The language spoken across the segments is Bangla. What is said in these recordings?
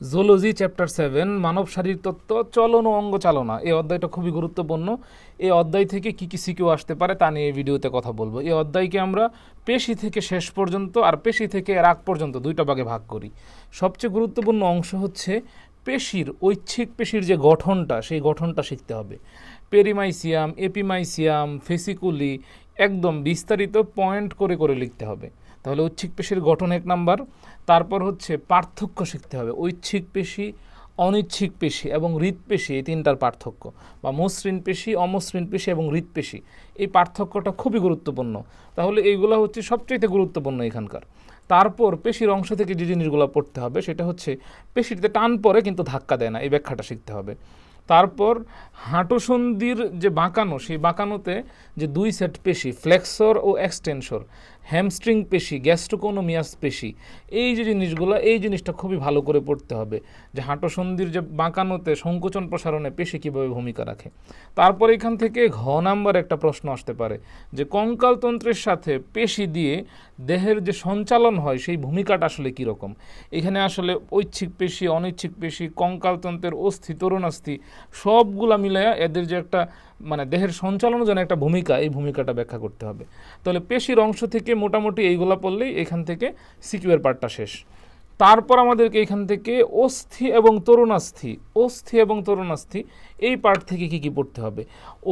জোলজি চ্যাপ্টার সেভেন মানব শারীর তত্ত্ব, চলন ও অঙ্গ চালনা। এই অধ্যায়টা খুবই গুরুত্বপূর্ণ। এই অধ্যায় থেকে কি কি সিকিউ আসতে পারে তা নিয়ে এই ভিডিওতে কথা বলব। এই অধ্যায়কে আমরা পেশি থেকে শেষ পর্যন্ত আর পেশি থেকে এর আগ পর্যন্ত দুইটা ভাগে ভাগ করি। সবচেয়ে গুরুত্বপূর্ণ অংশ হচ্ছে পেশির, ঐচ্ছিক পেশির যে গঠনটা, সেই গঠনটা শিখতে হবে। পেরিমাইসিয়াম, এপিমাইসিয়াম, ফেসিকুলি একদম বিস্তারিত পয়েন্ট করে করে লিখতে হবে। তাহলে ঐচ্ছিক পেশির গঠন এক নাম্বার, তারপর হচ্ছে পার্থক্য শিখতে হবে। ঐচ্ছিক পেশি, অনিচ্ছিক পেশি এবং হৃদপেশি এই তিনটার পার্থক্য। বা মসৃণ পেশি, অমসৃণ পেশি এবং হৃদপেশি এই পার্থক্যটা খুবই গুরুত্বপূর্ণ। তাহলে এইগুলো হচ্ছে সবচেয়ে গুরুত্বপূর্ণ এখানকার। তারপর পেশির অংশ থেকে যে জিনিসগুলো পড়তে হবে, সেটা হচ্ছে পেশিতে টান পড়ে কিন্তু ধাক্কা দেয় না। এই ব্যাখ্যাটা শিখতে হবে। তারপর হাঁটুসন্ধির যে বাঁকানো সেই বাঁকানোতে যে দুই সেট পেশি ফ্লেক্সর ও এক্সটেনসর হ্যামস্ট্রিং পেশি গ্যাস্ট্রোকোনোমিয়াস পেশি, এই যে জিনিসগুলো, এই জিনিসটা খুবই ভালো করে পড়তে হবে। যে হাঁটুসন্ধির যে বাঁকানোতে সংকোচন প্রসারণে পেশি কীভাবে ভূমিকা রাখে। তারপর এখান থেকে ঘ নাম্বার একটা প্রশ্ন আসতে পারে, যে কঙ্কালতন্ত্রের সাথে পেশি দিয়ে দেহের যে সঞ্চালন হয়, সেই ভূমিকাটা আসলে কীরকম? এখানে আসলে ঐচ্ছিক পেশি, অনৈচ্ছিক পেশি, কঙ্কালতন্ত্রের অস্থি, তরুণাস্থি, সবগুলা মিলায়া এদের যে একটা মানে দেহের সঞ্চালনের জন্য একটা ভূমিকা, এই ভূমিকাটা ব্যাখ্যা করতে হবে। তাহলে পেশির অংশ থেকে মোটামুটি এইগুলা পড়লেই এখান থেকে সিকিউর পার্টটা শেষ। তারপর আমাদেরকে এখান থেকে অস্থি এবং তরুণাস্থি, অস্থি এবং তরুণাস্থি, এই পার্ট থেকে কি কি পড়তে হবে?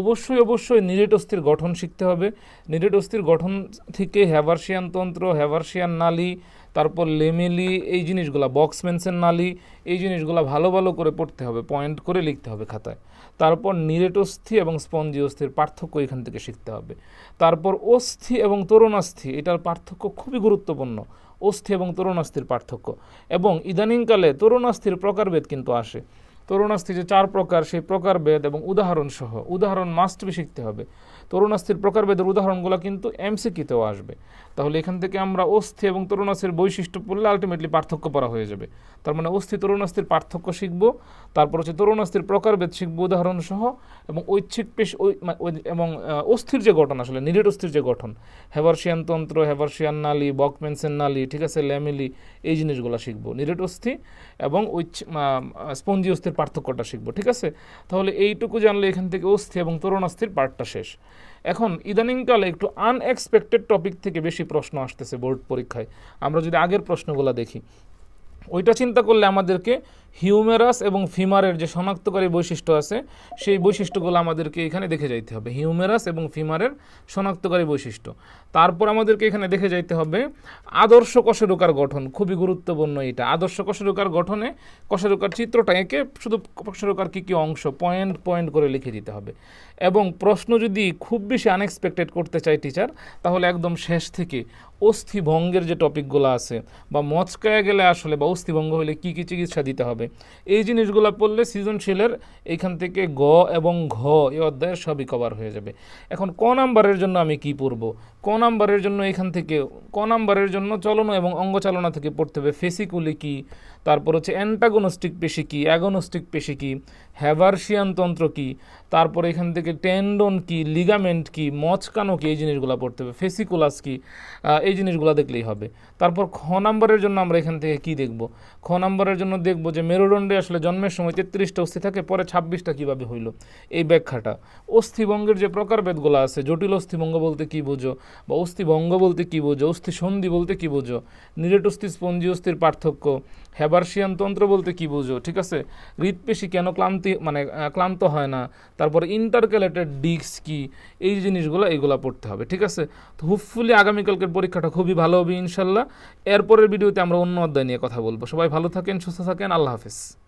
অবশ্যই অবশ্যই নিরেট অস্থির গঠন শিখতে হবে। নিরেট অস্থির গঠন থেকে হ্যাভার্সিয়ান তন্ত্র হ্যাভার্সিয়ান নালী, তারপর লেমেলি, এই জিনিসগুলো বক্সমেন্সের নালী, এই জিনিসগুলো ভালো ভালো করে পড়তে হবে পয়েন্ট করে লিখতে হবে খাতায়। তারপর নিরেট অস্থি এবং স্পঞ্জি অস্থির পার্থক্য এখান থেকে শিখতে হবে। তারপর অস্থি এবং তরুণাস্থি, এটার পার্থক্য খুবই গুরুত্বপূর্ণ। অস্থি এবং তরুণাস্থির পার্থক্য। এবং ইদানিংকালে তরুণাস্থির প্রকারভেদ কিন্তু আসে। তরুণাস্থি যে চার প্রকার, সেই প্রকারভেদ এবং উদাহরণসহ, উদাহরণ মাস্ট বি শিখতে হবে। তরুণাস্থির প্রকারভেদের উদাহরণগুলো কিন্তু এমসিকিতেও আসবে। তাহলে এখান থেকে আমরা অস্থি এবং তরুণাস্থির বৈশিষ্ট্য পড়লে আলটিমেটলি পার্থক্য পড়া হয়ে যাবে। তার মানে অস্থি তরুণাস্থির পার্থক্য শিখব, তারপর হচ্ছে তরুণাস্থির প্রকারভেদ শিখব উদাহরণ সহ এবং ঐচ্ছিক পেশ এবং অস্থির যে গঠন আসলে, নিরেট অস্থির যে গঠন হেভার্সিয়ান তন্ত্র হেভার্সিয়ান নালি বকমেন্সেন নালি, ঠিক আছে, ল্যামিলি, এই জিনিসগুলো শিখব, নিরেট অস্থি এবং ঐচ্ছ স্পঞ্জি অস্থির পার্থক্যটা শিখব, ঠিক আছে? তাহলে এইটুকু জানলে এখান থেকে অস্থি এবং তরুণাস্থির পার্টটা শেষ। এখন ইদানিংকালে একটু আনএক্সপেক্টেড টপিক থেকে বেশি প্রশ্ন আসতেছে বোর্ড পরীক্ষায়। আমরা যদি আগের প্রশ্নগুলো দেখি, ওইটা চিন্তা করলে আমাদেরকে হিউমেরাস এবং ফিমারের যে শনাক্তকারী বৈশিষ্ট্য আছে, সেই বৈশিষ্ট্যগুলো আমাদেরকে এখানে দেখে যাইতে হবে। হিউমেরাস এবং ফিমারের শনাক্তকারী বৈশিষ্ট্য। তারপর আমাদেরকে এখানে দেখে যাইতে হবে আদর্শ কশেরুকার গঠন, খুবই গুরুত্বপূর্ণ এটা। আদর্শ কশেরুকার গঠনে কশেরুকার চিত্রটা এঁকে শুধু কশেরুকার কী কী অংশ পয়েন্ট পয়েন্ট করে লিখে দিতে হবে। এবং প্রশ্ন যদি খুব বেশি আনএক্সপেক্টেড করতে চায় টিচার তাহলে একদম শেষ থেকে অস্থিভঙ্গের যে টপিকগুলো আছে, বা মচকায় গেলে আসলে বা অস্থিভঙ্গ হলে কী কী চিকিৎসা দিতে হবে এই জিনিসগুলো পড়লে সৃজনশীলের এইখান থেকে গ এবং ঘ এই অধ্যায়ের সবই কভার হয়ে যাবে। এখন ক নাম্বারের জন্য আমি কি পড়ব? ক নাম্বারের জন্য এখান থেকে, ক নাম্বারের জন্য চলন এবং অঙ্গচালনা থেকে পড়তে হবে। ফেসিকুলি কি? তারপর হচ্ছে অ্যান্টাগোনস্টিক পেশি কি? অ্যাগোনস্টিক পেশি কি? হ্যাভার্সিয়ান তন্ত্র কি? তারপর এখান থেকে টেন্ডন কি? লিগামেন্ট কি? মচকানো কি? এই জিনিসগুলো পড়তে হবে। ফেসিকুলাস কি? এই জিনিসগুলো দেখলেই হবে। তারপর খ নাম্বারের জন্য আমরা এখান থেকে কি দেখব? খ নাম্বারের জন্য দেখব যে মেরুদণ্ডে আসলে জন্মের সময় তেত্রিশটা অস্থি থাকে, পরে ছাব্বিশটা কীভাবে হইল? এই ব্যাখ্যাটা। অস্থিভঙ্গের যে প্রকারভেদগুলো আছে, জটিল অস্থিভঙ্গ বলতে কি বোঝো? বা অস্থিভঙ্গ বলতে কি বোঝো? অস্থি সন্ধি বলতে কি বোঝো? নিরেট অস্থি, স্পঞ্জি অস্থির পার্থক্য? হ্যাবার্সিয়ান তন্ত্র বলতে কি বোঝো? ঠিক আছে? হৃদপেশি কেন ক্লান্তি মানে ক্লান্ত হয় না? তারপরে ইন্টারক্যালেটেড ডিস্ক কি? এই জিনিসগুলো এইগুলো পড়তে হবে, ঠিক আছে? তো হোপফুলি আগামীকালকের পরীক্ষাটা খুবই ভালো হবে, ইনশাল্লাহ। এরপরের ভিডিওতে আমরা অন্য অধ্যায় নিয়ে কথা বলব। সবাই ভালো থাকেন, সুস্থ থাকেন, আল্লাহ Service